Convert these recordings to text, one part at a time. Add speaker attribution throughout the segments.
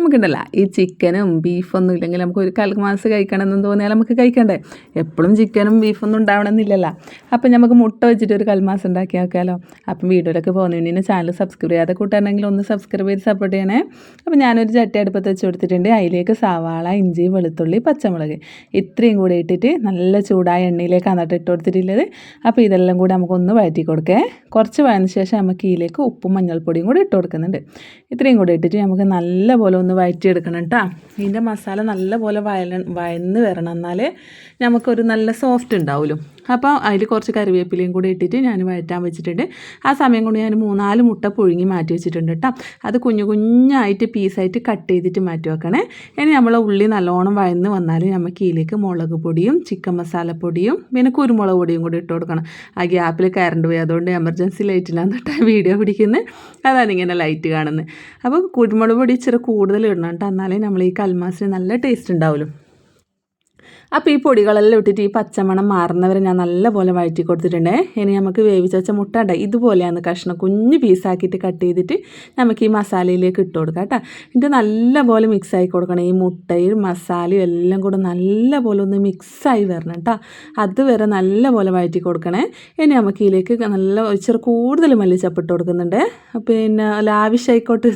Speaker 1: നമുക്കുണ്ടല്ല. ഈ ചിക്കനും ബീഫൊന്നും ഇല്ലെങ്കിൽ നമുക്ക് ഒരു കൽമാസ് കഴിക്കണമെന്ന് തോന്നിയാൽ നമുക്ക് കഴിക്കണ്ടേ? എപ്പോഴും ചിക്കനും ബീഫൊന്നും ഉണ്ടാവണമെന്നില്ലല്ലോ. അപ്പം നമുക്ക് മുട്ട വെച്ചിട്ട് ഒരു കൽമാസ് ഉണ്ടാക്കി നോക്കാമല്ലോ അപ്പം വീഡിയോയിലൊക്കെ പോകുന്നതിന് ചാനൽ സബ്സ്ക്രൈബ് ചെയ്യാതെ കൂട്ടാണെങ്കിൽ ഒന്ന് സബ്സ്ക്രൈബ് ചെയ്ത് സപ്പോർട്ട് ചെയ്യണേ. അപ്പം ഞാനൊരു ചട്ടി അടുപ്പത്ത് വെച്ച് കൊടുത്തിട്ടുണ്ട്. അതിലേക്ക് സവാള ഇഞ്ചി വെളുത്തുള്ളി പച്ചമുളക് ഇത്രയും കൂടി ഇട്ടിട്ട് നല്ല ചൂടായ എണ്ണയിലേക്ക് എന്നിട്ട് ഇട്ട് കൊടുത്തിട്ടുള്ളത്. അപ്പോൾ ഇതെല്ലാം കൂടി നമുക്കൊന്ന് വഴറ്റി കൊടുക്കേ. കുറച്ച് വഴന്ന ശേഷം നമുക്ക് ഇതിലേക്ക് ഉപ്പും മഞ്ഞൾപ്പൊടിയും കൂടി ഇട്ട് കൊടുക്കുന്നുണ്ട്. ഇത്രയും കൂടി ഇട്ടിട്ട് നമുക്ക് നല്ല പോലെ ഒന്ന് വഴറ്റിയെടുക്കണം കേട്ടോ ഇതിന്റെ മസാല നല്ലപോലെ വയല വയന്ന് വരണം. എന്നാലേ നമുക്കൊരു നല്ല സോഫ്റ്റ് ഉണ്ടാവുമല്ലോ അപ്പോൾ അതിൽ കുറച്ച് കറിവേപ്പിലയും കൂടി ഇട്ടിട്ട് ഞാൻ വഴറ്റാൻ വെച്ചിട്ടുണ്ട്. ആ സമയം കൊണ്ട് ഞാൻ മൂന്നാൽ മുട്ട പുഴുങ്ങി മാറ്റി വെച്ചിട്ടുണ്ട് കേട്ടോ അത് കുഞ്ഞു കുഞ്ഞായിട്ട് പീസായിട്ട് കട്ട് ചെയ്തിട്ട് മാറ്റി വെക്കണേ. ഇനി നമ്മൾ ഉള്ളി നല്ലോണം വയന്ന് വന്നാൽ നമുക്ക് ഇതിലേക്ക് മുളക് പൊടിയും ചിക്കൻ മസാലപ്പൊടിയും പിന്നെ കുരുമുളക് പൊടിയും കൂടി ഇട്ട് കൊടുക്കണം. ആ ഗ്യാപ്പിൽ കറണ്ട് പോയി. അതുകൊണ്ട് എമർജൻസി ലൈറ്റിലാണ് വീഡിയോ പിടിക്കുന്നത് അതാണ് ഇങ്ങനെ ലൈറ്റ് കാണുന്നത് അപ്പോൾ കുരുമുളക് പൊടി ഇച്ചിരി കൂടുതൽ ഇടണം കേട്ടോ. എന്നാലേ നമ്മൾ ഈ കൽമാസിന് നല്ല ടേസ്റ്റ് ഉണ്ടാവുമല്ലോ അപ്പോൾ ഈ പൊടികളെല്ലാം ഇട്ടിട്ട് ഈ പച്ചമണം മാറുന്നവരെ ഞാൻ നല്ലപോലെ വഴറ്റി കൊടുത്തിട്ടുണ്ട്. ഇനി നമുക്ക് വേവിച്ച് വെച്ച മുട്ട ഉണ്ട് ഇതുപോലെയാണ് കഷ്ണം കുഞ്ഞ് പീസാക്കിയിട്ട് കട്ട് ചെയ്തിട്ട് നമുക്ക് ഈ മസാലയിലേക്ക് ഇട്ട് കൊടുക്കാം കേട്ടോ. എന്നിട്ട് നല്ലപോലെ ആയി കൊടുക്കണം. ഈ മുട്ടയും മസാലയും എല്ലാം കൂടെ നല്ലപോലെ ഒന്ന് മിക്സായി വരണം കേട്ടോ. അതുവരെ നല്ലപോലെ വഴറ്റി കൊടുക്കണേ. ഇനി നമുക്ക് ഇതിലേക്ക് നല്ല ഇച്ചിരി കൂടുതൽ മല്ലിച്ചപ്പിട്ട് കൊടുക്കുന്നുണ്ട്. പിന്നെ ലാവിഷായിക്കോട്ടെ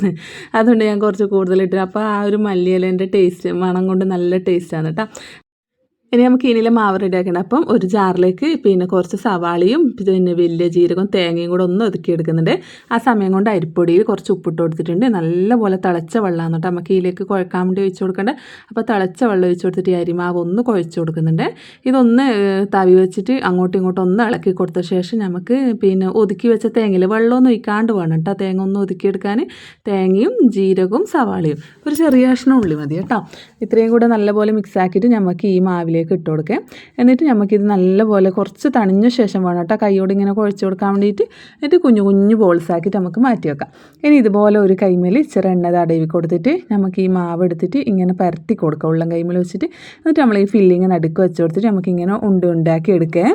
Speaker 1: അതുകൊണ്ട് ഞാൻ കുറച്ച് കൂടുതൽ ഇട്ടു. അപ്പോൾ ആ ഒരു മല്ലിയിലേന്റെ ടേസ്റ്റ് മണം കൊണ്ട് നല്ല ടേസ്റ്റാണ് കേട്ടോ. ഇനി നമുക്ക് ഇനിയിലെ മാവ് റെഡിയാക്കണം അപ്പം ഒരു ജാറിലേക്ക് പിന്നെ കുറച്ച് സവാളയും പിന്നെ വലിയ ജീരകവും തേങ്ങയും കൂടെ ഒന്ന് ഒതുക്കി എടുക്കുന്നുണ്ട്. ആ സമയം കൊണ്ട് അരിപ്പൊടിയിൽ കുറച്ച് ഉപ്പിട്ട് കൊടുത്തിട്ടുണ്ട്. നല്ലപോലെ തിളച്ച വെള്ളമാണ് കേട്ടോ. നമുക്ക് ഇതിലേക്ക് കുഴക്കാൻ വേണ്ടി ഒഴിച്ചു കൊടുക്കേണ്ടത് അപ്പോൾ തിളച്ച വെള്ളം ഒഴിച്ച് കൊടുത്തിട്ട് ഈ അരിമാവ് ഒന്ന് കുഴച്ച് കൊടുക്കുന്നുണ്ട്. ഇതൊന്ന് തവി വെച്ചിട്ട് അങ്ങോട്ടും ഇങ്ങോട്ടും ഒന്ന് ഇളക്കി കൊടുത്ത ശേഷം നമുക്ക് പിന്നെ ഒതുക്കി വെച്ച തേങ്ങയിൽ വെള്ളമൊന്നും ഒഴിക്കാണ്ട് വേണം കേട്ടോ. തേങ്ങ ഒന്ന് ഒതുക്കിയെടുക്കാൻ തേങ്ങയും ജീരകവും സവാളയും. ഒരു ചെറിയ കഷ്ണം ഉള്ളി മതി കേട്ടോ. ഇത്രയും കൂടെ നല്ലപോലെ മിക്സ് ആക്കിയിട്ട് നമുക്ക് ഈ മാവിലേക്ക് ഇതിലേക്ക് ഇട്ട് കൊടുക്കുക എന്നിട്ട് നമുക്കിത് നല്ലപോലെ കുറച്ച് തണിഞ്ഞ ശേഷം വേണം കേട്ടോ കൈയോട് ഇങ്ങനെ കുഴച്ച് കൊടുക്കാൻ വേണ്ടിയിട്ട്. എന്നിട്ട് കുഞ്ഞു കുഞ്ഞു ബോൾസ് ആക്കിയിട്ട് നമുക്ക് മാറ്റി വെക്കാം. ഇനി ഇതുപോലെ ഒരു കൈമേൽ ഇച്ചിരി എണ്ണ തടവി കൊടുത്തിട്ട് നമുക്ക് ഈ മാവ് എടുത്തിട്ട് ഇങ്ങനെ പരത്തി കൊടുക്കുക ഉള്ളം കൈമേൽ വെച്ചിട്ട്. എന്നിട്ട് നമ്മൾ ഈ ഫില്ലിങ് നടുക്ക് വെച്ച് കൊടുത്തിട്ട് നമുക്കിങ്ങനെ ഉണ്ട് ഉണ്ടാക്കി എടുക്കുക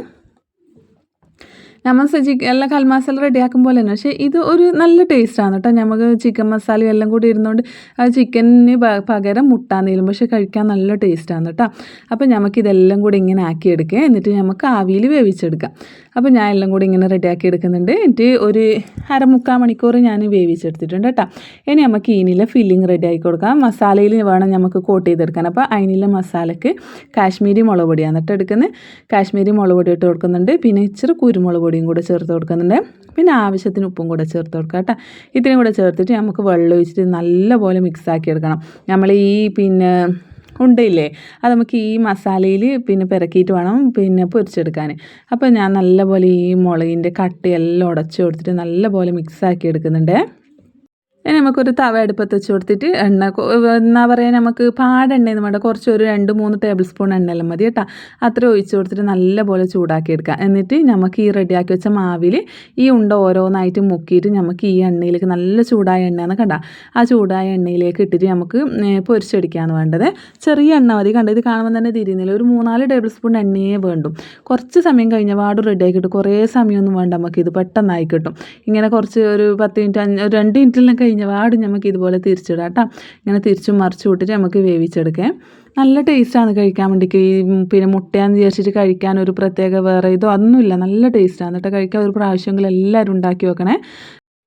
Speaker 1: നമ്മൾ എല്ലാ കൽമാസല റെഡിയാക്കും പോലെ തന്നെ. പക്ഷേ ഇത് ഒരു നല്ല ടേസ്റ്റാണ് കേട്ടോ നമുക്ക് ചിക്കൻ മസാലയും എല്ലാം കൂടി ഇരുന്നുകൊണ്ട് ആ ചിക്കനിന് പകരം മുട്ടാന്നേലും പക്ഷേ കഴിക്കാൻ നല്ല ടേസ്റ്റാണ് കേട്ടോ അപ്പോൾ നമുക്കിതെല്ലാം കൂടി ഇങ്ങനെ ആക്കിയെടുക്കുക. എന്നിട്ട് നമുക്ക് ആവിയിൽ വേവിച്ചെടുക്കാം. അപ്പോൾ ഞാൻ എല്ലാം കൂടി ഇങ്ങനെ റെഡിയാക്കി എടുക്കുന്നുണ്ട്. എന്നിട്ട് ഒരു അരമുക്കാൽ മണിക്കൂർ ഞാൻ വേവിച്ചെടുത്തിട്ടുണ്ട് കേട്ടോ. ഇനി നമുക്ക് ഈനിലെ ഫില്ലിങ് റെഡിയാക്കി കൊടുക്കാം. മസാലയിൽ വേണം നമുക്ക് കോട്ട് ചെയ്തെടുക്കാൻ. അപ്പോൾ അതിനുള്ള മസാലയ്ക്ക് കാശ്മീരി മുളക് പൊടിയാണ് എന്നിട്ട് എടുക്കുന്നത്. കാശ്മീരി മുളക് പൊടി ഇട്ട് കൊടുക്കുന്നുണ്ട്. പിന്നെ ഇച്ചിരി കുരുമുളക് പൊടിയും കൂടെ ചേർത്ത് കൊടുക്കുന്നുണ്ട്. പിന്നെ ആവശ്യത്തിന് ഉപ്പും കൂടെ ചേർത്ത് കൊടുക്കുക കേട്ടോ. ഇത്രയും കൂടെ ചേർത്തിട്ട് നമുക്ക് വെള്ളം ഒഴിച്ചിട്ട് നല്ലപോലെ മിക്സ് ആക്കി എടുക്കണം. നമ്മൾ ഈ പിന്നെ ഉണ്ടയില്ലേ അത് നമുക്ക് ഈ മസാലയിൽ പിന്നെ പിറക്കിയിട്ട് വേണം പിന്നെ പൊരിച്ചെടുക്കാൻ. അപ്പോൾ ഞാൻ നല്ലപോലെ ഈ മുളകിന്റെ കട്ടയെല്ലാം ഉടച്ചു കൊടുത്തിട്ട് നല്ലപോലെ മിക്സ് ആക്കി എടുക്കുന്നുണ്ട്. ഇനി നമുക്കൊരു തവ അടുപ്പത്ത് വെച്ച് കൊടുത്തിട്ട് എണ്ണ എന്നാ പറയുക നമുക്ക് പാടെണ്ണയെന്ന് വേണ്ട കുറച്ച് ഒരു രണ്ട് മൂന്ന് ടേബിൾ സ്പൂൺ എണ്ണയെല്ലാം മതി കേട്ടോ. അത്ര ഒഴിച്ച് കൊടുത്തിട്ട് നല്ലപോലെ എടുക്കാം എന്നിട്ട് നമുക്ക് ഈ റെഡിയാക്കി വെച്ച മാവിൽ ഈ ഉണ്ട ഓരോന്നായിട്ട് മുക്കിയിട്ട് നമുക്ക് ഈ എണ്ണയിലേക്ക് നല്ല ചൂടായ എണ്ണയാണ് കണ്ട. ആ ചൂടായ എണ്ണയിലേക്ക് ഇട്ടിട്ട് നമുക്ക് പൊരിച്ചടിക്കുകയാണ് വേണ്ടത്. ചെറിയ എണ്ണ മതി. കണ്ട ഇത് കാണുമ്പോൾ തന്നെ തിരിയുന്നില്ല. ഒരു മൂന്നാൽ ടേബിൾ സ്പൂൺ എണ്ണയേ വേണ്ടും. കുറച്ച് സമയം കഴിഞ്ഞ പാട് റെഡിയാക്കി കിട്ടും കുറേ സമയമൊന്നും വേണ്ട. നമുക്ക് ഇത് പെട്ടെന്നായി കിട്ടും. ഇങ്ങനെ കുറച്ച് ഒരു പത്ത് മിനിറ്റ് രണ്ട് മിനിറ്റിലൊക്കെ കഴിഞ്ഞ് കഴിഞ്ഞ പാട് നമുക്ക് ഇതുപോലെ തിരിച്ചിടാം കേട്ടോ. ഇങ്ങനെ തിരിച്ചും മറിച്ചു വിട്ടിട്ട് നമുക്ക് വേവിച്ചെടുക്കാം. നല്ല ടേസ്റ്റാണ് കഴിക്കാൻ വേണ്ടിക്ക്. ഈ പിന്നെ മുട്ടയാന്ന് വിചാരിച്ചിട്ട് കഴിക്കാൻ ഒരു പ്രത്യേക വേറെ ഇതോ ഒന്നുമില്ല നല്ല ടേസ്റ്റാണ് എന്നിട്ട് കഴിക്കാൻ ഒരു പ്രാവശ്യമെങ്കിലും എല്ലാവരും ഉണ്ടാക്കി വെക്കണേ.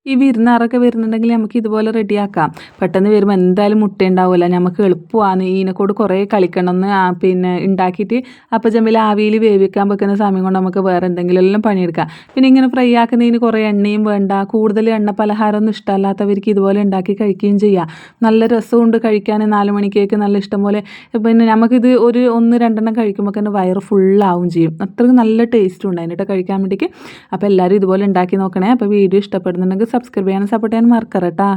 Speaker 1: ഈ വിരുന്നാറൊക്കെ വരുന്നുണ്ടെങ്കിൽ നമുക്ക് ഇതുപോലെ റെഡിയാക്കാം. പെട്ടെന്ന് വരുമ്പോൾ എന്തായാലും മുട്ട ഉണ്ടാവില്ല നമുക്ക് എളുപ്പമാണ്. ഈനെക്കോട് കുറേ കളിക്കണമെന്ന് പിന്നെ ഉണ്ടാക്കിയിട്ട് അപ്പം ചെമ്പിൽ ആവിയിൽ വേവിക്കാൻ വെക്കുന്ന സമയം കൊണ്ട് നമുക്ക് വേറെ എന്തെങ്കിലും എല്ലാം പണിയെടുക്കാം. പിന്നെ ഇങ്ങനെ ഫ്രൈ ആക്കുന്നതിന് കുറേ എണ്ണയും വേണ്ട. കൂടുതൽ എണ്ണ പലഹാരമൊന്നും ഇഷ്ടമല്ലാത്തവർക്ക് ഇതുപോലെ ഉണ്ടാക്കി കഴിക്കുകയും ചെയ്യാം. നല്ല രസമുണ്ട് കഴിക്കാൻ നാല് മണിക്കേക്ക് നല്ല ഇഷ്ടം പോലെ പിന്നെ നമുക്കിത് ഒരു ഒന്ന് രണ്ടെണ്ണം കഴിക്കുമ്പോൾ തന്നെ വയറ് ഫുള്ളാവും ചെയ്യും. അത്രയ്ക്ക് നല്ല ടേസ്റ്റ് ഉണ്ട്. അതിനിട്ട് കഴിക്കാൻ വേണ്ടിയിട്ട്. അപ്പോൾ എല്ലാവരും ഇതുപോലെ ഉണ്ടാക്കി നോക്കണേ. അപ്പോൾ വീഡിയോ ഇഷ്ടപ്പെടുന്നുണ്ടെങ്കിൽ സബ്സ്ക്രൈബ് ചെയ്യാനും സപ്പോർട്ട് ചെയ്യാനും മറക്കറട്ടാ